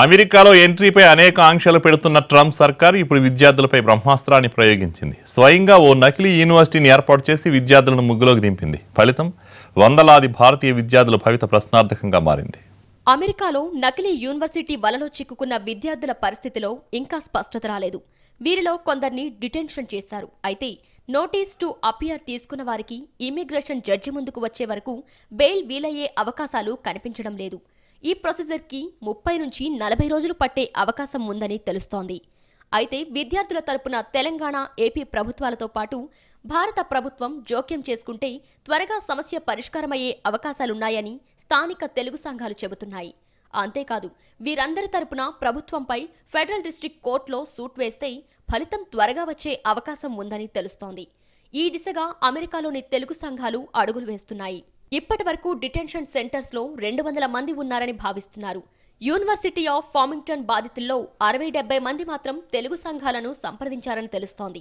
అమెరికాలో ఎంట్రీపై అనేక ఆంక్షలు పెడుతున్న ట్రంప్ సర్కార్ ఇప్పుడు విద్యార్థులపై బ్రహ్మాస్త్రాన్ని ప్రయోగించింది. స్వయంగా ఓ నకిలీ యూనివర్సిటీని ఏర్పాటు చేసి విద్యార్థులను ముగ్గులోకి దింపింది. ఫలితం వందలాది భారతీయ విద్యార్థుల భవిత ప్రశ్నార్థకంగా మారింది. అమెరికాలో నకిలీ యూనివర్సిటీ వలలో చిక్కుకున్న విద్యార్థుల పరిస్థితిలో ఇంకా స్పష్టత రాలేదు. వీరిలో కొందరిని డిటెన్షన్ చేశారు అయితే నోటీస్ టు అపియర్ తీసుకున్న వారికి ఇమిగ్రేషన్ జడ్జి ముందుకు వచ్చే వరకు బెయిల్ వీలయ్యే అవకాశాలు కనిపించడం లేదు. ఈ ప్రొసీజర్కి ముప్పై నుంచి నలభై రోజులు పట్టే అవకాశం ఉందని తెలుస్తోంది. అయితే విద్యార్థుల తరపున తెలంగాణ ఏపీ ప్రభుత్వాలతో పాటు భారత ప్రభుత్వం జోక్యం చేసుకుంటే త్వరగా సమస్య పరిష్కారమయ్యే అవకాశాలున్నాయని స్థానిక తెలుగు సంఘాలు చెబుతున్నాయి. అంతేకాదు వీరందరి తరపున ప్రభుత్వంపై ఫెడరల్ డిస్ట్రిక్ట్ కోర్టులో సూట్ వేస్తే ఫలితం త్వరగా వచ్చే అవకాశం ఉందని తెలుస్తోంది. ఈ దిశగా అమెరికాలోని తెలుగు సంఘాలు అడుగులు వేస్తున్నాయి. ఇప్పటి వరకు డిటెన్షన్ సెంటర్స్లో రెండు వందల మంది ఉన్నారని భావిస్తున్నారు. యూనివర్సిటీ ఆఫ్ ఫార్మింగ్టన్ బాధితుల్లో అరవై డెబ్బై మంది మాత్రం తెలుగు సంఘాలను సంప్రదించారని తెలుస్తోంది.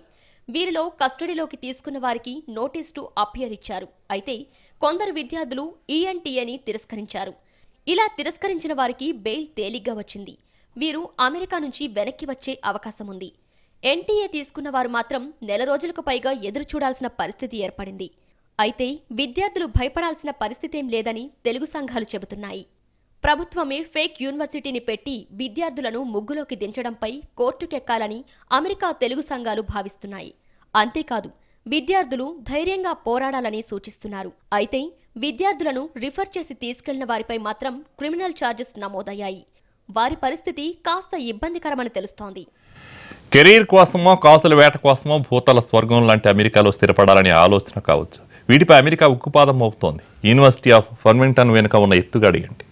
వీరిలో కస్టడీలోకి తీసుకున్న వారికి నోటీస్ టు అపియర్ ఇచ్చారు అయితే కొందరు విద్యార్థులు ఈఎన్టీఏని తిరస్కరించారు. ఇలా తిరస్కరించిన వారికి బెయిల్ తేలిగ్గా వచ్చింది. వీరు అమెరికా నుంచి వెనక్కి వచ్చే అవకాశం ఉంది. ఎన్టీఏ తీసుకున్న వారు మాత్రం నెల రోజులకు పైగా ఎదురు చూడాల్సిన పరిస్థితి ఏర్పడింది. అయితే విద్యార్థులు భయపడాల్సిన పరిస్థితేం లేదని తెలుగు సంఘాలు చెబుతున్నాయి. ప్రభుత్వమే ఫేక్ యూనివర్సిటీని పెట్టి విద్యార్థులను ముగ్గులోకి దించడంపై కోర్టుకెక్కాలని అమెరికా తెలుగు సంఘాలు భావిస్తున్నాయి. అంతేకాదు విద్యార్థులు ధైర్యంగా పోరాడాలని సూచిస్తున్నారు. అయితే విద్యార్థులను రిఫర్ చేసి తీసుకెళ్ళిన వారిపై మాత్రం క్రిమినల్ ఛార్జెస్ నమోదయ్యాయి. వారి పరిస్థితి కాస్త ఇబ్బందికరమని తెలుస్తోంది. కెరీర్ కోసమో కాసుల వేట కోసమో భూతల స్వర్గం లాంటి అమెరికాలో స్థిరపడాలనే ఆలోచన కావచ్చు. వీటిపై అమెరికా ఉక్కుపాదం మోపుతోంది. యూనివర్సిటీ ఆఫ్ ఫర్మింగ్టన్ వెనుక ఉన్న ఎత్తుగడి ఏంటి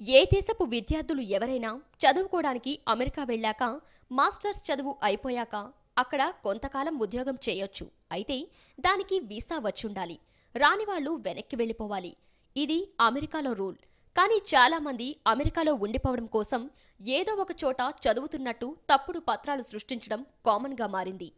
ఏ దేశపు విద్యార్థులు ఎవరైనా చదువుకోవడానికి అమెరికా వెళ్ళాక మాస్టర్స్ చదువు అయిపోయాక అక్కడ కొంతకాలం ఉద్యోగం చేయొచ్చు. అయితే దానికి వీసా వచ్చుండాలి. రాని వాళ్ళు వెనక్కి వెళ్ళిపోవాలి. ఇది అమెరికాలో రూల్. కానీ చాలామంది అమెరికాలో ఉండిపోవడం కోసం ఏదో ఒక చోట చదువుతున్నట్టు తప్పుడు పత్రాలు సృష్టించడం కామన్గా మారింది.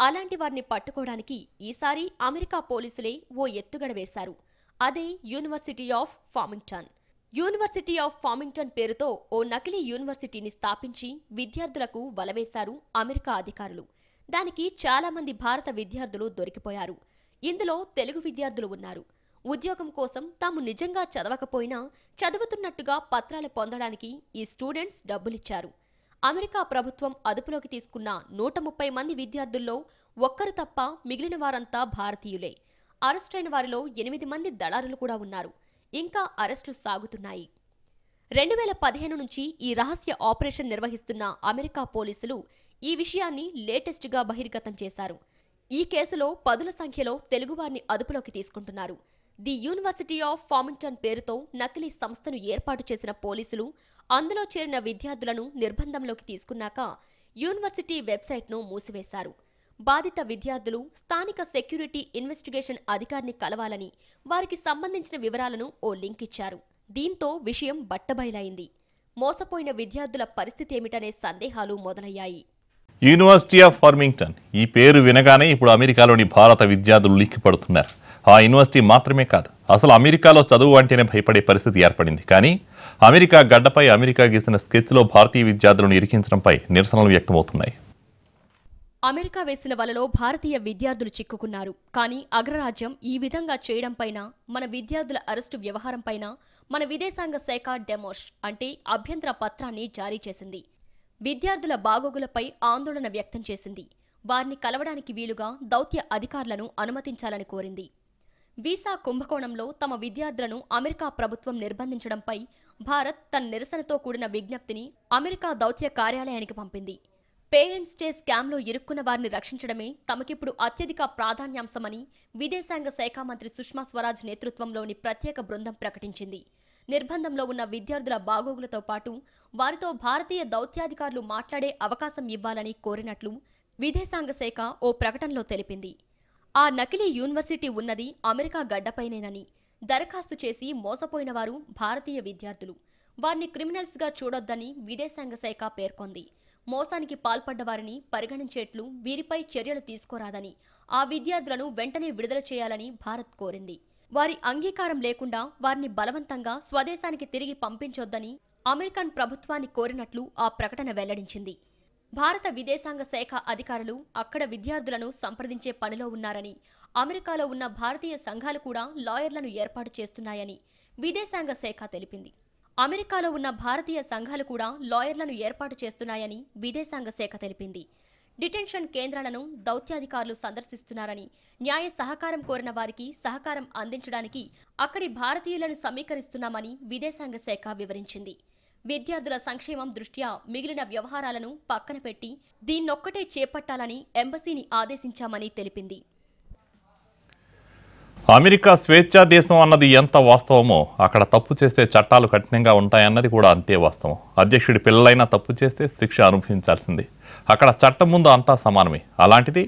అలాంటి వారిని పట్టుకోవడానికి ఈసారి అమెరికా పోలీసులే ఓ ఎత్తుగడ వేశారు. అదే university of Farmington university of Farmington పేరుతో ఓ నకిలీ యూనివర్సిటీని స్థాపించి విద్యార్థులకు వలవేశారు అమెరికా అధికారులు. దానికి చాలా మంది భారత విద్యార్థులు దొరికిపోయారు. ఇందులో తెలుగు విద్యార్థులు ఉన్నారు. ఉద్యోగం కోసం తాము నిజంగా చదవకపోయినా చదువుతున్నట్టుగా పత్రాలు పొందడానికి ఈ స్టూడెంట్స్ డబ్బులిచ్చారు. అమెరికా ప్రభుత్వం అదుపులోకి తీసుకున్న నూట ముప్పై మంది విద్యార్థుల్లో ఒక్కరు తప్ప మిగిలిన వారంతా భారతీయులే. అరెస్టైన వారిలో ఎనిమిది మంది దళారులు కూడా ఉన్నారు. ఇంకా అరెస్టులు సాగుతున్నాయి. రెండు వేల పదిహేను నుంచి ఈ రహస్య ఆపరేషన్ నిర్వహిస్తున్న అమెరికా పోలీసులు ఈ విషయాన్ని లేటెస్ట్గా బహిర్గతం చేశారు. ఈ కేసులో పదుల సంఖ్యలో తెలుగువారిని అదుపులోకి తీసుకుంటున్నారు. ది యూనివర్సిటీ ఆఫ్ ఫార్మింగ్టన్ పేరుతో నకిలీ సంస్థను ఏర్పాటు చేసిన పోలీసులు అందులో చేరిన విద్యార్థులను నిర్బంధంలోకి తీసుకున్నాక యూనివర్సిటీ వెబ్సైట్ను మూసివేశారు. బాధిత విద్యార్థులు స్థానిక సెక్యూరిటీ ఇన్వెస్టిగేషన్ అధికారిని కలవాలని వారికి సంబంధించిన వివరాలను ఓ లింక్ ఇచ్చారు. దీంతో విషయం బట్టబయలైంది. మోసపోయిన విద్యార్థుల పరిస్థితి ఏమిటనే సందేహాలు మొదలయ్యాయి. యూనివర్సిటీ ఆఫ్ ఫార్మింగ్టన్ ఈ పేరు వినగానే ఇప్పుడు అమెరికాలోని భారత విద్యార్థులు లిక్కిపడుతున్నారు. ఆ యూనివర్సిటీ మాత్రమే కాదు అసలు అమెరికాలో చదువు అంటేనే భయపడే పరిస్థితి ఏర్పడింది. కానీ అమెరికా గడ్డపై అమెరికా గీసిన స్కెచ్లో భారతీయ విద్యార్థులను ఇరికించడంపై నిరసనలు వ్యక్తమవుతున్నాయి. అమెరికా వేసిన వలలో భారతీయ విద్యార్థులు చిక్కుకున్నారు. కానీ అగ్రరాజ్యం ఈ విధంగా చేయడంపైన మన విద్యార్థుల అరెస్టు వ్యవహారంపైన మన విదేశాంగ శాఖ డెమోష్ అంటే అభ్యంతర పత్రాన్ని జారీ చేసింది. విద్యార్థుల బాగోగులపై ఆందోళన వ్యక్తం చేసింది. వారిని కలవడానికి వీలుగా దౌత్య అధికారులను అనుమతించాలని కోరింది. వీసా కుంభకోణంలో తమ విద్యార్థులను అమెరికా ప్రభుత్వం నిర్బంధించడంపై భారత్ తన నిరసనతో కూడిన విజ్ఞప్తిని అమెరికా దౌత్య కార్యాలయానికి పంపింది. పే అండ్ స్టే స్కామ్లో ఇరుక్కున్న వారిని రక్షించడమే తమకిప్పుడు అత్యధిక ప్రాధాన్యాంశమని విదేశాంగ శాఖ మంత్రి సుష్మా స్వరాజ్ నేతృత్వంలోని ప్రత్యేక బృందం ప్రకటించింది. నిర్బంధంలో ఉన్న విద్యార్థుల బాగోగులతో పాటు వారితో భారతీయ దౌత్యాధికారులు మాట్లాడే అవకాశం ఇవ్వాలని కోరినట్లు విదేశాంగ శాఖ ఓ ప్రకటనలో తెలిపింది. ఆ నకిలీ యూనివర్సిటీ ఉన్నది అమెరికా గడ్డపైనేనని. దరఖాస్తు చేసి మోసపోయిన వారు భారతీయ విద్యార్థులు. వారిని క్రిమినల్స్గా చూడొద్దని విదేశాంగ శాఖ పేర్కొంది. మోసానికి పాల్పడ్డ వారిని పరిగణించేట్లు వీరిపై చర్యలు తీసుకోరాదని ఆ విద్యార్థులను వెంటనే విడుదల చేయాలని భారత్ కోరింది. వారి అంగీకారం లేకుండా వారిని బలవంతంగా స్వదేశానికి తిరిగి పంపించొద్దని అమెరికన్ ప్రభుత్వాన్ని కోరినట్లు ఆ ప్రకటన వెల్లడించింది. భారత విదేశాంగ శాఖ అధికారులు అక్కడ విద్యార్థులను సంప్రదించే పనిలో ఉన్నారని అమెరికాలో ఉన్న భారతీయ సంఘాలు కూడా లాయర్లను ఏర్పాటు చేస్తున్నాయని విదేశాంగ శాఖ తెలిపింది. అమెరికాలో ఉన్న భారతీయ సంఘాలు కూడా లాయర్లను ఏర్పాటు చేస్తున్నాయని విదేశాంగ శాఖ తెలిపింది. డిటెన్షన్ కేంద్రాలను దౌత్యాధికారులు సందర్శిస్తున్నారని న్యాయ సహకారం కోరిన వారికి సహకారం అందించడానికి అక్కడి భారతీయులను సమీకరిస్తున్నామని విదేశాంగ శాఖ వివరించింది. విద్యార్థుల సంక్షేమం దృష్ట్యా మిగిలిన వ్యవహారాలను పక్కన పెట్టి దీన్నొక్కటే చేపట్టాలని ఎంబసీని ఆదేశించామని తెలిపింది. అమెరికా స్వేచ్ఛా దేశం అన్నది ఎంత వాస్తవమో అక్కడ తప్పు చేస్తే చట్టాలు కఠినంగా ఉంటాయన్నది కూడా అంతే వాస్తవం. అధ్యక్షుడి పిల్లలైనా తప్పు చేస్తే శిక్ష అనుభవించాల్సిందే. అక్కడ చట్టం ముందు అంతా సమానమే. అలాంటిది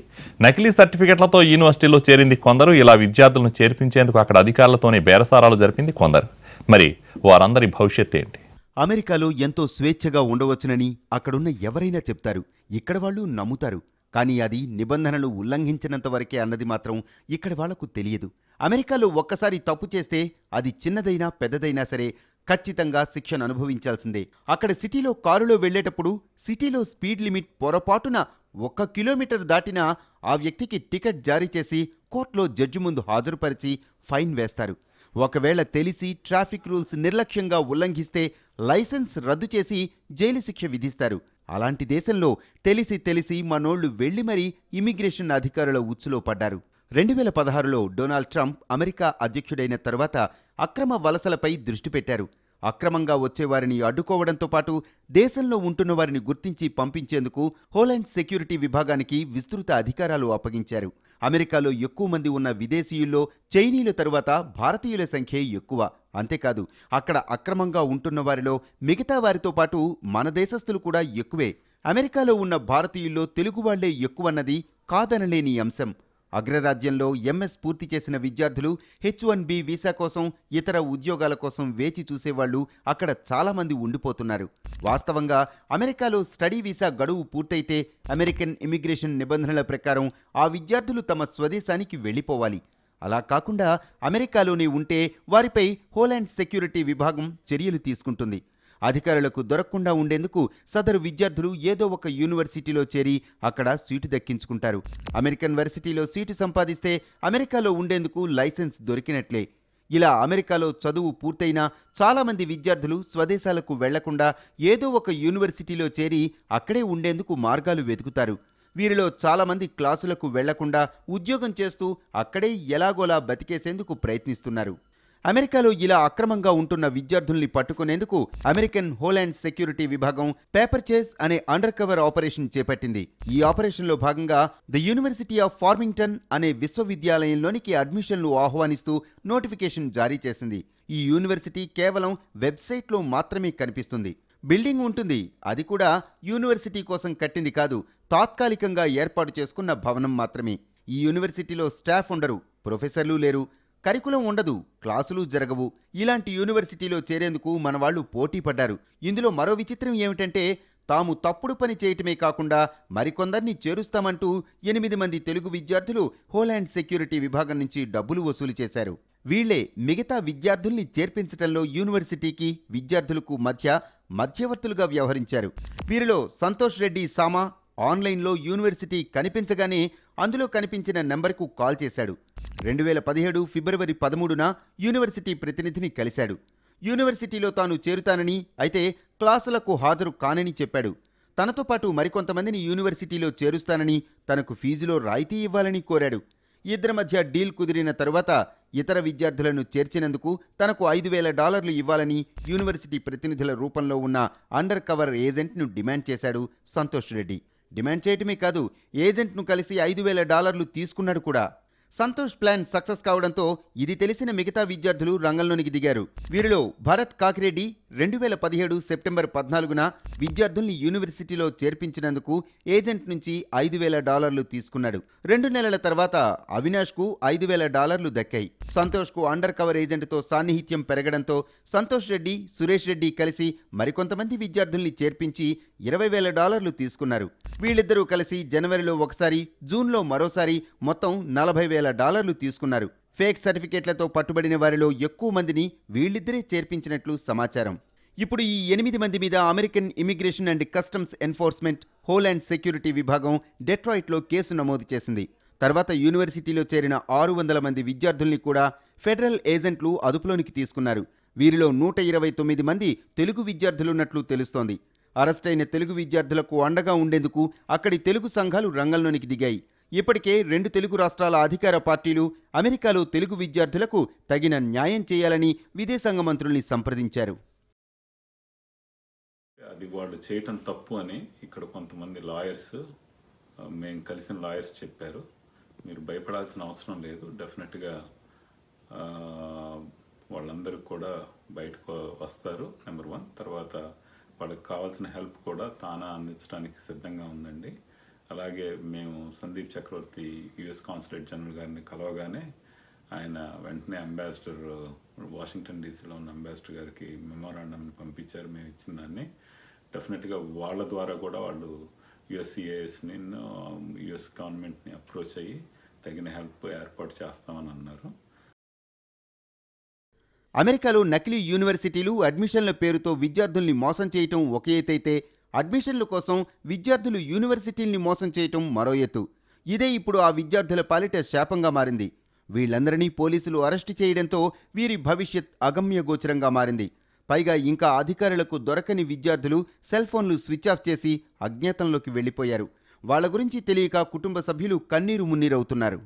నకిలీ సర్టిఫికెట్లతో యూనివర్సిటీలో చేరింది కొందరు ఇలా విద్యార్థులను చేర్పించేందుకు అక్కడ అధికారులతోనే బేరసారాలు జరిపింది కొందరు. మరి వారందరి భవిష్యత్ ఏంటి? అమెరికాలో ఎంతో స్వేచ్ఛగా ఉండవచ్చునని అక్కడున్న ఎవరైనా చెప్తారు. ఇక్కడ వాళ్ళు నమ్ముతారు. కానీ అది నిబంధనలు ఉల్లంఘించినంత వరకే అన్నది మాత్రం ఇక్కడ వాళ్ళకు తెలియదు. అమెరికాలో ఒక్కసారి తప్పు చేస్తే అది చిన్నదైనా పెద్దదైనా సరే ఖచ్చితంగా శిక్షను అనుభవించాల్సిందే. అక్కడ సిటీలో కారులో వెళ్ళేటప్పుడు సిటీలో స్పీడ్ లిమిట్ పొరపాటున ఒక్క కిలోమీటర్ దాటినా ఆ వ్యక్తికి టికెట్ జారీ చేసి కోర్టులో జడ్జి ముందు హాజరుపరిచి ఫైన్ వేస్తారు. ఒకవేళ తెలిసి ట్రాఫిక్ రూల్స్ నిర్లక్ష్యంగా ఉల్లంఘిస్తే లైసెన్స్ రద్దు చేసి జైలు శిక్ష విధిస్తారు. అలాంటి దేశంలో తెలిసి తెలిసి మనోళ్ళు వెళ్ళి మరీ ఇమిగ్రేషన్ అధికారుల ఉచ్చులో పడ్డారు. రెండు వేల పదహారులో డొనాల్డ్ ట్రంప్ అమెరికా అధ్యక్షుడైన తర్వాత అక్రమ వలసలపై దృష్టి పెట్టారు. అక్రమంగా వచ్చేవారిని అడ్డుకోవడంతో పాటు దేశంలో ఉంటున్న వారిని గుర్తించి పంపించేందుకు హోలాండ్ సెక్యూరిటీ విభాగానికి విస్తృత అధికారాలు అప్పగించారు. అమెరికాలో ఎక్కువ మంది ఉన్న విదేశీయుల్లో చైనీయుల తరువాత భారతీయుల సంఖ్యే ఎక్కువ. అంతేకాదు అక్కడ అక్రమంగా ఉంటున్న వారిలో మిగతా వారితో పాటు మన దేశస్థులు కూడా ఎక్కువే. అమెరికాలో ఉన్న భారతీయుల్లో తెలుగు వాళ్ళే ఎక్కువన్నది కాదనలేని అంశం. అగ్రరాజ్యంలో ఎంఎస్ పూర్తి చేసిన విద్యార్థులు హెచ్ వన్ బి వీసా కోసం ఇతర ఉద్యోగాల కోసం వేచి చూసేవాళ్ళు అక్కడ చాలామంది ఉండిపోతున్నారు. వాస్తవంగా అమెరికాలో స్టడీ వీసా గడువు పూర్తయితే అమెరికన్ ఇమిగ్రేషన్ నిబంధనల ప్రకారం ఆ విద్యార్థులు తమ స్వదేశానికి వెళ్ళిపోవాలి. అలా కాకుండా అమెరికాలోనే ఉంటే వారిపై హోలాండ్ సెక్యూరిటీ విభాగం చర్యలు తీసుకుంటుంది. అధికారులకు దొరకకుండా ఉండేందుకు సదరు విద్యార్థులు ఏదో ఒక యూనివర్సిటీలో చేరి అక్కడ సీటు దక్కించుకుంటారు. అమెరికన్ వర్సిటీలో సీటు సంపాదిస్తే అమెరికాలో ఉండేందుకు లైసెన్స్ దొరికినట్లే. ఇలా అమెరికాలో చదువు పూర్తయిన చాలామంది విద్యార్థులు స్వదేశాలకు వెళ్ళకుండా ఏదో ఒక యూనివర్సిటీలో చేరి అక్కడే ఉండేందుకు మార్గాలు వెతుకుతారు. వీరిలో చాలామంది క్లాసులకు వెళ్ళకుండా ఉద్యోగం చేస్తూ అక్కడే ఎలాగోలా బతికేసేందుకు ప్రయత్నిస్తున్నారు. అమెరికాలో ఇలా అక్రమంగా ఉంటున్న విద్యార్థుల్ని పట్టుకునేందుకు అమెరికన్ హోలాండ్ సెక్యూరిటీ విభాగం పేపర్ చేస్ అనే అండర్ కవర్ ఆపరేషన్ చేపట్టింది. ఈ ఆపరేషన్లో భాగంగా ద యూనివర్సిటీ ఆఫ్ ఫార్మింగ్టన్ అనే విశ్వవిద్యాలయంలోనికి అడ్మిషన్లు ఆహ్వానిస్తూ నోటిఫికేషన్ జారీ చేసింది. ఈ యూనివర్సిటీ కేవలం వెబ్సైట్లో మాత్రమే కనిపిస్తుంది. బిల్డింగ్ ఉంటుంది. అది కూడా యూనివర్సిటీ కోసం కట్టింది కాదు తాత్కాలికంగా ఏర్పాటు చేసుకున్న భవనం మాత్రమే. ఈ యూనివర్సిటీలో స్టాఫ్ ఉండరు ప్రొఫెసర్లు లేరు. కరికులం ఉండదు క్లాసులు జరగవు. ఇలాంటి యూనివర్సిటీలో చేరేందుకు మనవాళ్ళు పోటీపడ్డారు పోటీ పడ్డారు. ఇందులో మరో విచిత్రం ఏమిటంటే తాము తప్పుడు పని చేయటమే కాకుండా మరికొందరిని చేరుస్తామంటూ ఎనిమిది మంది తెలుగు విద్యార్థులు హోలాండ్ సెక్యూరిటీ విభాగం నుంచి డబ్బులు వసూలు చేశారు. వీళ్ళే మిగతా విద్యార్థుల్ని చేర్పించటంలో యూనివర్సిటీకి విద్యార్థులకు మధ్య మధ్యవర్తులుగా వ్యవహరించారు. వీరిలో సంతోష్ రెడ్డి సామా ఆన్లైన్లో యూనివర్సిటీ కనిపించగానే అందులో కనిపించిన నెంబర్కు కాల్ చేశాడు. రెండు వేల పదిహేడు ఫిబ్రవరి పదమూడున యూనివర్సిటీ ప్రతినిధిని కలిశాడు. యూనివర్సిటీలో తాను చేరుతానని అయితే క్లాసులకు హాజరు కానని చెప్పాడు. తనతో పాటు మరికొంతమందిని యూనివర్సిటీలో చేరుస్తానని తనకు ఫీజులో రాయితీ ఇవ్వాలని కోరాడు. ఇద్దరి మధ్య డీల్ కుదిరిన తరువాత ఇతర విద్యార్థులను చేర్చినందుకు తనకు ఐదు వేల డాలర్లు ఇవ్వాలని యూనివర్సిటీ ప్రతినిధుల రూపంలో ఉన్న అండర్ కవర్ ఏజెంట్ను డిమాండ్ చేశాడు సంతోష్ రెడ్డి. డిమాండ్ చేయటమే కాదు ఏజెంట్ను కలిసి ఐదు వేల డాలర్లు తీసుకున్నాడు కూడా. సంతోష్ ప్లాన్ సక్సెస్ కావడంతో ఇది తెలిసిన మిగతా విద్యార్థులు రంగంలోనికి దిగారు. వీరిలో భరత్ కాకిరెడ్డి రెండు వేల పదిహేడు సెప్టెంబర్ పద్నాలుగున విద్యార్థుల్ని యూనివర్సిటీలో చేర్పించినందుకు ఏజెంట్ నుంచి ఐదు వేల డాలర్లు తీసుకున్నాడు. రెండు నెలల తర్వాత అవినాష్కు ఐదు వేల డాలర్లు దక్కాయి. సంతోష్కు అండర్ కవర్ ఏజెంట్తో సాన్నిహిత్యం పెరగడంతో సంతోష్ రెడ్డి సురేష్ రెడ్డి కలిసి మరికొంతమంది విద్యార్థుల్ని చేర్పించి ఇరవై వేల డాలర్లు తీసుకున్నారు. వీళ్ళిద్దరూ కలిసి జనవరిలో ఒకసారి జూన్లో మరోసారి మొత్తం నలభై వేల డాలర్లు తీసుకున్నారు. ఫేక్ సర్టిఫికేట్లతో పట్టుబడిన వారిలో ఎక్కువ మందిని వీళ్ళిద్దరే చేర్పించినట్లు సమాచారం. ఇప్పుడు ఈ ఎనిమిది మంది మీద American immigration and customs enforcement homeland security విభాగం డెట్రాయిట్లో కేసు నమోదు చేసింది. తర్వాత యూనివర్సిటీలో చేరిన ఆరు వందల మంది విద్యార్థుల్ని కూడా ఫెడరల్ ఏజెంట్లు అదుపులోనికి తీసుకున్నారు. వీరిలో నూట ఇరవై తొమ్మిది మంది తెలుగు విద్యార్థులున్నట్లు తెలుస్తోంది. అరెస్టైన తెలుగు విద్యార్థులకు అండగా ఉండేందుకు అక్కడి తెలుగు సంఘాలు రంగంలోనికి దిగాయి. ఇప్పటికే రెండు తెలుగు రాష్ట్రాల అధికార పార్టీలు అమెరికాలో తెలుగు విద్యార్థులకు తగిన న్యాయం చేయాలని విదేశాంగ మంత్రుల్ని సంప్రదించారు. అది వాళ్ళు చేయటం తప్పు అని ఇక్కడ కొంతమంది లాయర్స్ మేము కలిసిన లాయర్స్ చెప్పారు. మీరు భయపడాల్సిన అవసరం లేదు. డెఫినెట్గా వాళ్ళందరూ కూడా బయటకు వస్తారు నెంబర్ వన్ తర్వాత వాళ్ళకి కావాల్సిన హెల్ప్ కూడా తానా అందించడానికి సిద్ధంగా ఉందండి. అలాగే మేము Sandeep Chakravarthy US consulate general గారిని కలవగానే ఆయన వెంటనే అంబాసిడర్ వాషింగ్టన్ డీసీలో ఉన్న అంబాసిడర్ గారికి మెమోరాండంని పంపించారు. మేము ఇచ్చిన దాన్ని. డెఫినెట్గా వాళ్ళ ద్వారా కూడా వాళ్ళు యుఎస్సిఏఎస్ని యుఎస్ గవర్నమెంట్ని అప్రోచ్ అయ్యి తగిన హెల్ప్ ఏర్పాటు చేస్తామని అన్నారు. అమెరికాలో నకిలీ యూనివర్సిటీలు అడ్మిషన్ల పేరుతో విద్యార్థుల్ని మోసం చేయటం ఒక ఎత్తైతే అడ్మిషన్ల కోసం విద్యార్థులు యూనివర్సిటీల్ని మోసం చేయటం మరో ఎత్తు. ఇదే ఇప్పుడు ఆ విద్యార్థుల పాలిట శాపంగా మారింది. వీళ్ళందరినీ పోలీసులు అరెస్టు చేయడంతో వీరి భవిష్యత్ అగమ్యగోచరంగా మారింది. పైగా ఇంకా అధికారులకు దొరకని విద్యార్థులు సెల్ ఫోన్లు స్విచ్ ఆఫ్ చేసి అజ్ఞాతంలోకి వెళ్ళిపోయారు. వాళ్ళ గురించి తెలియక కుటుంబ సభ్యులు కన్నీరు మున్నీరవుతున్నారు.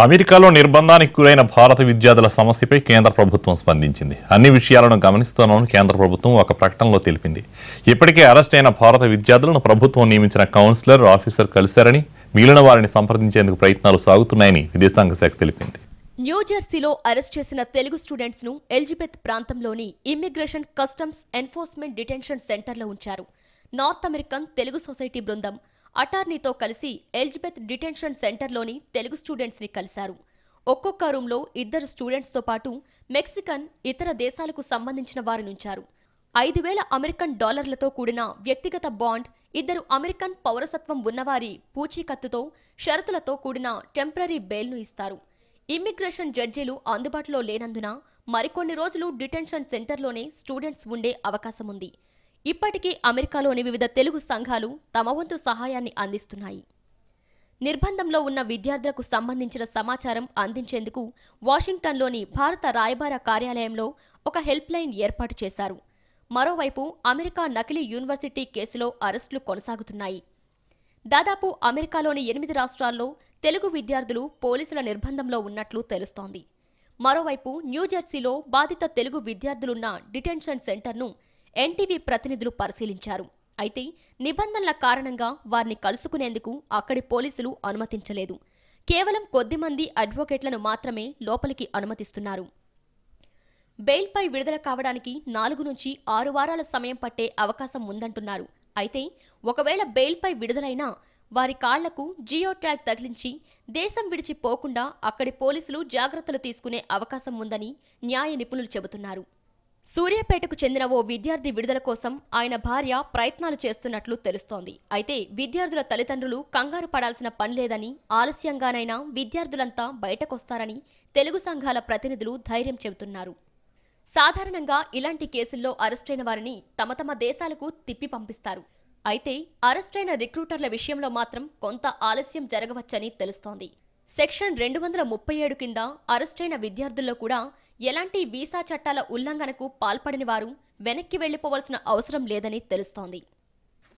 అమెరికాలో నిర్బంధానికి గురైన భారత విద్యార్థుల సమస్యపై కేంద్ర ప్రభుత్వం స్పందించింది. అన్ని విషయాలను గమనిస్తున్నామని కేంద్ర ప్రభుత్వం ఒక ప్రకటనలో తెలిపింది. ఇప్పటికే అరెస్ట్ అయిన భారత విద్యార్థులను ప్రభుత్వం నియమించిన కౌన్సిలర్ ఆఫీసర్ కలిశారని మిగిలిన వారిని సంప్రదించేందుకు ప్రయత్నాలు సాగుతున్నాయని విదేశాంగ శాఖ తెలిపింది. న్యూజెర్సీలో అరెస్ట్ చేసిన తెలుగు స్టూడెంట్స్ను ఎలిజబెత్ ప్రాంతంలోని ఇమ్మిగ్రేషన్ కస్టమ్స్ ఎన్ఫోర్స్మెంట్ డిటెన్షన్ సెంటర్లో ఉంచారు. నార్త్ అమెరికన్ తెలుగు సొసైటీ బృందం అటార్నీతో కలిసి ఎలిజబెత్ డిటెన్షన్ సెంటర్లోని తెలుగు స్టూడెంట్స్ని కలిశారు. ఒక్కొక్క రూంలో ఇద్దరు స్టూడెంట్స్తో పాటు మెక్సికన్ ఇతర దేశాలకు సంబంధించిన వారినుంచారు ఐదు వేల అమెరికన్ డాలర్లతో కూడిన వ్యక్తిగత బాండ్ ఇద్దరు అమెరికన్ పౌరసత్వం ఉన్నవారి పూచీకత్తుతో షరతులతో కూడిన టెంపరీ బెయిల్ను ఇస్తారు. ఇమ్మిగ్రేషన్ జడ్జీలు అందుబాటులో లేనందున మరికొన్ని రోజులు డిటెన్షన్ సెంటర్లోనే స్టూడెంట్స్ ఉండే అవకాశం ఉంది ఇప్పటికీ అమెరికాలోని వివిధ తెలుగు సంఘాలు తమ వంతు సహాయాన్ని అందిస్తున్నాయి. నిర్బంధంలో ఉన్న విద్యార్థులకు సంబంధించిన సమాచారం అందించేందుకు వాషింగ్టన్లోని భారత రాయబార కార్యాలయంలో ఒక హెల్ప్ లైన్ ఏర్పాటు చేశారు. మరోవైపు అమెరికా నకిలీ యూనివర్సిటీ కేసులో అరెస్టులు కొనసాగుతున్నాయి. దాదాపు అమెరికాలోని ఎనిమిది రాష్ట్రాల్లో తెలుగు విద్యార్థులు పోలీసుల నిర్బంధంలో ఉన్నట్లు తెలుస్తోంది. మరోవైపు న్యూజెర్సీలో బాధిత తెలుగు విద్యార్థులున్న డిటెన్షన్ సెంటర్ను ఎన్టీవీ ప్రతినిధులు పరిశీలించారు. అయితే నిబంధనల కారణంగా వారిని కలుసుకునేందుకు అక్కడి పోలీసులు అనుమతించలేదు. కేవలం కొద్దిమంది అడ్వొకేట్లను మాత్రమే లోపలికి అనుమతిస్తున్నారు. బెయిల్పై విడుదల కావడానికి నాలుగు నుంచి ఆరు వారాల సమయం పట్టే అవకాశం ఉందంటున్నారు. అయితే ఒకవేళ బెయిల్పై విడుదలైనా వారి కాళ్ళకు జియో ట్యాగ్ తగిలించి దేశం విడిచి పోకుండా అక్కడి పోలీసులు జాగ్రత్తలు తీసుకునే అవకాశం ఉందని న్యాయ నిపుణులు చెబుతున్నారు. సూర్యాపేటకు చెందిన ఓ విద్యార్థి విడుదల కోసం ఆయన భార్య ప్రయత్నాలు చేస్తున్నట్లు తెలుస్తోంది. అయితే విద్యార్థుల తల్లిదండ్రులు కంగారు పడాల్సిన పని లేదని ఆలస్యంగానైనా విద్యార్థులంతా బయటకొస్తారని తెలుగు సంఘాల ప్రతినిధులు ధైర్యం చెబుతున్నారు. సాధారణంగా ఇలాంటి కేసుల్లో అరెస్టైన వారిని తమ తమ దేశాలకు తిప్పి పంపిస్తారు. అయితే అరెస్టైన రిక్రూటర్ల విషయంలో మాత్రం కొంత ఆలస్యం జరగవచ్చని తెలుస్తోంది. సెక్షన్ రెండు వందల ముప్పై ఏడు కింద అరెస్టైన విద్యార్థుల్లో కూడా ఎలాంటి వీసా చట్టాల ఉల్లంఘనకు పాల్పడిన వారు వెనక్కి వెళ్ళిపోవలసిన అవసరం లేదని తెలుస్తోంది.